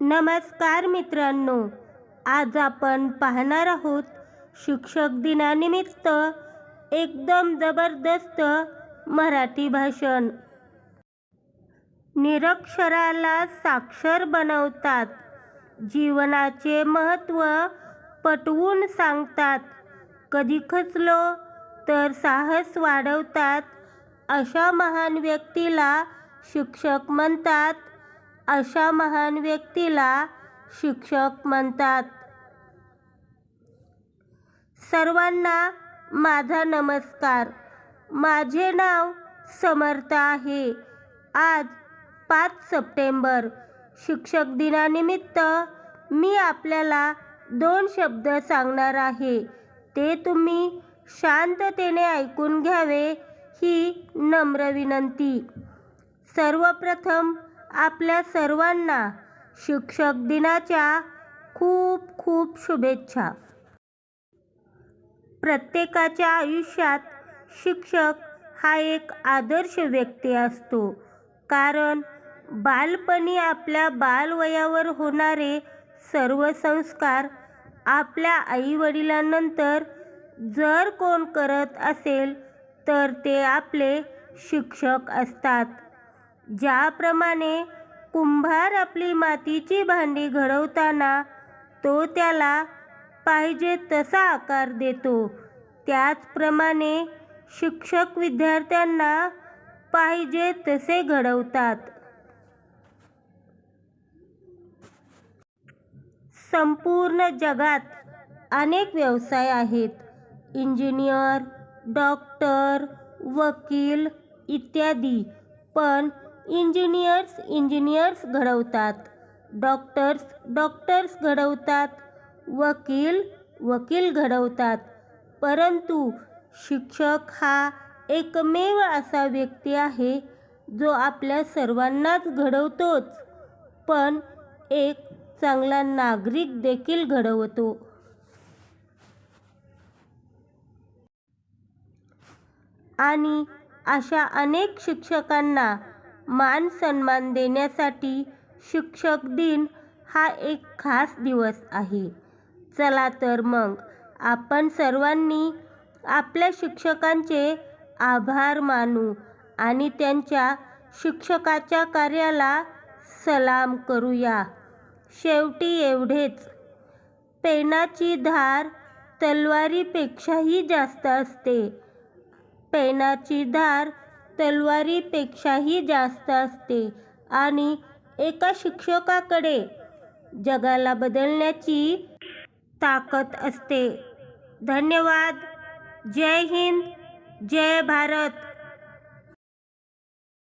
नमस्कार मित्रांनो आज आपण पाहणार आहोत शिक्षक दिनानिमित्त एकदम जबरदस्त मराठी भाषण. निरक्षराला साक्षर बनवतात. जीवनाचे महत्त्व पटवून सांगतात. कधी खचलो तर साहस वाढवतात. अशा महान व्यक्तीला शिक्षक म्हणतात अशा महान व्यक्तीला शिक्षक म्हणतात. सर्वांना माझा नमस्कार. माझे नाव समर्थ आहे. आज पाच सप्टेंबर शिक्षक दिनानिमित्त मी आपल्याला दोन शब्द सांगणार आहे. ते तुम्ही शांततेने ऐकून घ्यावे ही नम्र विनंती. सर्वप्रथम आपल्या सर्वांना शिक्षक दिनाच्या खूप खूप शुभेच्छा. प्रत्येकाच्या आयुष्यात शिक्षक हा एक आदर्श व्यक्ती असतो. कारण बालपणी आपल्या बालवयावर होणारे सर्व संस्कार आपल्या आईवडिलांनंतर जर कोण करत असेल तर ते आपले शिक्षक असतात. ज्याप्रमाणे कुंभार आपली मातीची भांडी घडवताना तो त्याला पाहिजे तसा आकार देतो. त्याचप्रमाणे शिक्षक विद्यार्थ्यांना पाहिजे तसे घडवतात. संपूर्ण जगात अनेक व्यवसाय आहेत. इंजिनियर डॉक्टर वकील इत्यादी. पण इंजिनियर्स इंजिनियर्स घडवतात. डॉक्टर्स डॉक्टर्स घडवतात. वकील वकील घडवतात. परंतु शिक्षक हा एकमेव असा व्यक्ती आहे जो आपल्या सर्वांनाच घडवतोच. पण एक चांगला नागरिक देखील घडवतो. आणि अशा अनेक शिक्षकांना मान सन्मान देण्यासाठी शिक्षक दिन हा एक खास दिवस आहे. चला तर मग आपण सर्वांनी आपल्या शिक्षकांचे आभार मानू आणि त्यांच्या शिक्षकाच्या कार्याला सलाम करूया. शेवटी एवढेच. पेनाची धार तलवारीपेक्षाही जास्त असते. पेनाची धार तलवारीपेक्षाही जास्त असते. आणि एका शिक्षकाकडे जगाला बदलण्याची ताकद असते. धन्यवाद. जय हिंद. जय भारत.